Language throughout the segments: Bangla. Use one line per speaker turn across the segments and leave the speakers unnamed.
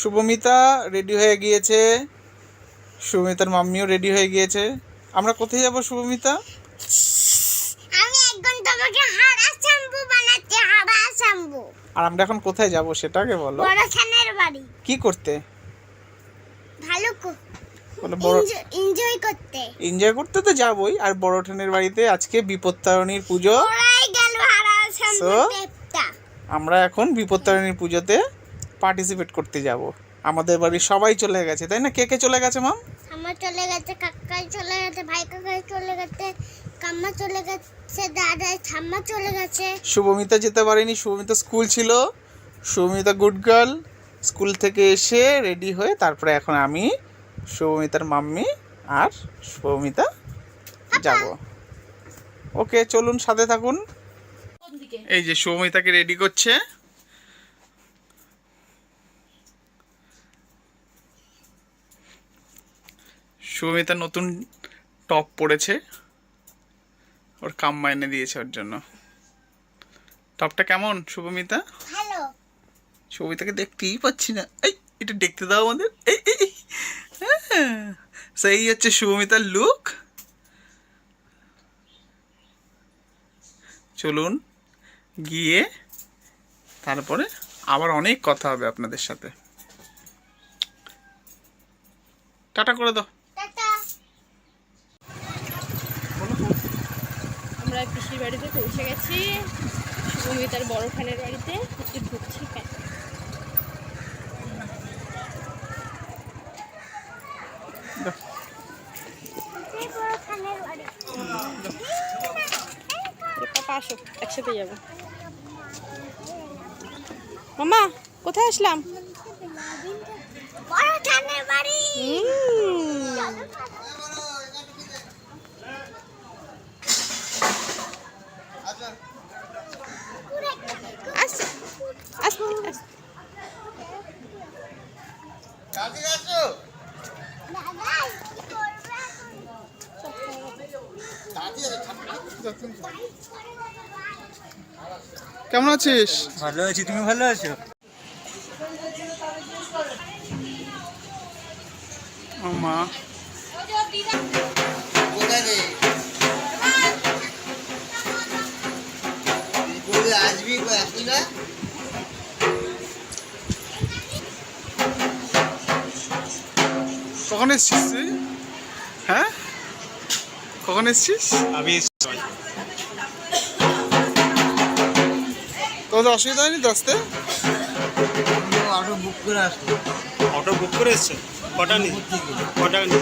শুভমিতা রেডি হয়ে গিয়েছে। শুভমিতার মাম্মিও রেডি হয়ে গিয়েছে। আমরা কোথায় যাব শুভমিতা?
আমি একজন তোমাকে হাড়া শ্যাম্পু বানাচ্ছি হাড়া শ্যাম্পু।
আর আমরা এখন কোথায় যাব সেটাকে বলো।
বড় খানের বাড়ি।
কি করতে?
ভালো
বলো বড়
এনজয় করতে।
এনজয় করতে তো যাবই আর বড় ঠানের বাড়িতে আজকে বিপত্তারণীর পুজো।
গেল হাড়া শ্যাম্পু
আমরা এখন বিপত্তারণীর পুজোতে পার্টিসিপেট করতে যাব। আমাদের বাড়ির সবাই চলে গেছে তাই না? কে কে চলে গেছে মাম
আমার চলে গেছে কাকাই চলে গেছে ভাই কাকাই চলে গেছে কাম্মা চলে গেছে দাদা ঠাম্মা চলে গেছে।
শুভমিতা যেতে পারেনি শুভমিতা স্কুল ছিল। শুভমিতা গুড গার্ল স্কুল থেকে এসে রেডি হয়ে তারপরে এখন আমি শুভমিতার মাম্মি আর শুভমিতা যাব। ওকে চলুন সাথে থাকুন। এই যে শুভমিতাকে রেডি করছে। শুভমিতা নতুন টপ পরেছে ওর কাম মাইনে দিয়েছে ওর জন্য। টপটা কেমন শুভমিতা?
ভালো।
শুভমিতাকে দেখতেই পাচ্ছি না। এই এটা দেখতে দাও আমাদের। এই এই, এই। হ্যাঁ সেই হচ্ছে শুভমিতার লুক চলুন গিয়ে তারপরে আবার অনেক কথা হবে আপনাদের সাথে। টাটা করে দাও
টাটা
আমরা পিসির বাড়িতে পৌঁছে গেছি। শুভমি তার বড় খানের বাড়িতে একটু ঢুকছি আসো একসাথে যাব। মামা কোথায় আসলাম?
বড় বাড়ি
উম, আসছে আসছে আসছে।
দাদা কি করবে এখন?
কেমন আছিস?
ভালো আছি তুমি ভালো আছো?
মা।
আসবি আসবি না?
কখন এসছিস তুই? হ্যাঁ? কখন এসছিস?
আমি
তোদের অসুবিধা হয়নি তো আসতে
অটো বুক করে আসব অটো বুক করে এসছো? কটা নি কটা নি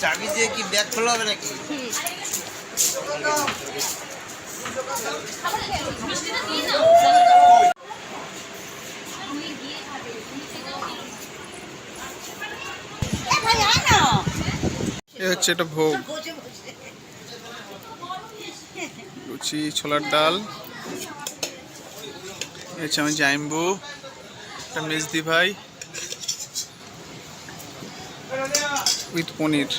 চাবি দিয়ে কি ব্যাগ খোলা হবে নাকি?
এ হচ্ছে এটা ভোগ। লুচি, ছোলার ডাল। হচ্ছে আমি জাইম্বু, এটা মেজদি ভাই, উইথ পনির।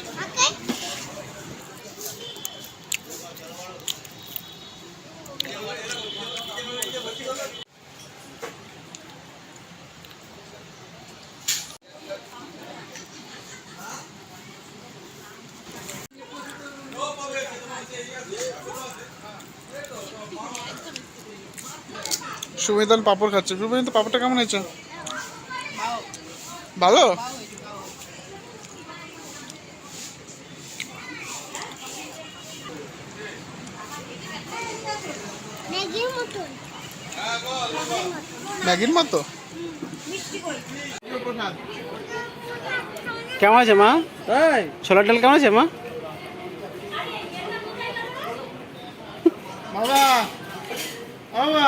সুমিতাল পাপড় খাচ্ছে। সুমিতা পাপড়টা কেমন হয়েছে? ভালো?
ম্যাগির
ম্যাগির মতো?
কেমন আছে মা? ছোলার ডাল কেমন আছে মা?
বাবা বাবা।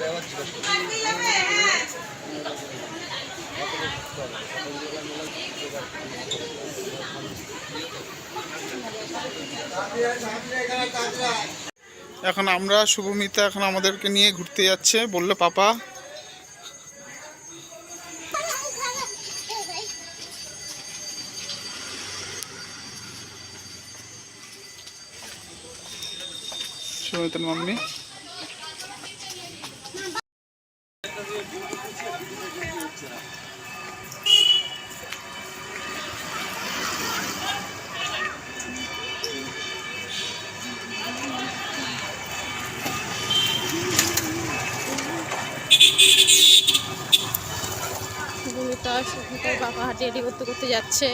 দাঁড়ান, চাহিদা এখন আমরা শুভমিতা এখন আমাদেরকে নিয়ে ঘুরতে যাচ্ছে। বলল পাপা। শুভমিতার মাম্মি।
বাবা হাঁটিয়াটি করতে করতে যাচ্ছে।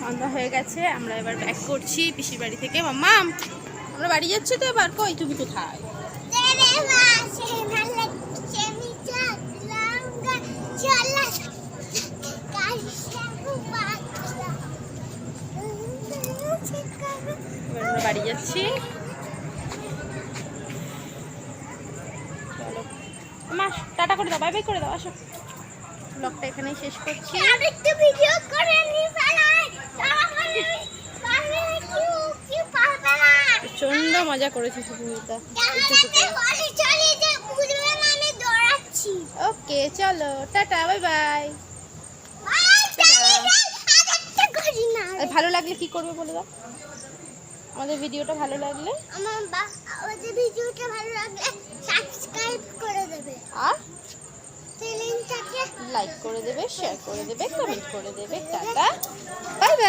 সন্ধ্যা হয়ে গেছে, আমরা এবার ব্যাক করছি পিসির বাড়ি থেকে। মাম্মাম! আমরা বাড়ি যাচ্ছি তো এবার? কই? তুমি কোথায়?
মাসে
আমরা বাড়ি যাচ্ছি। চলো। মা টাটা করে দাও বাই বাই করে দাও আসো। ব্লগটা এখানেই শেষ করছি।
ভিডিও করে নি ফেলাই তাহলে তাহলে কি কি পারবে না
প্রচণ্ড মজা করেছি সুমিতা
তাহলে বলে চলে যে বুঝবে না আমি দৌড়াচ্ছি
ওকে চলো টাটা বাই বাই। ভালো লাগলে কি করবে বলে দাও? আমাদের ভিডিওটা ভালো লাগলে?
আমাদের ভিডিওটা ভালো লাগলে সাবস্ক্রাইব করে দেবে
আর? লাইক করে দেবে শেয়ার করে দেবে কমেন্ট করে দেবে টাটা। Bye bye.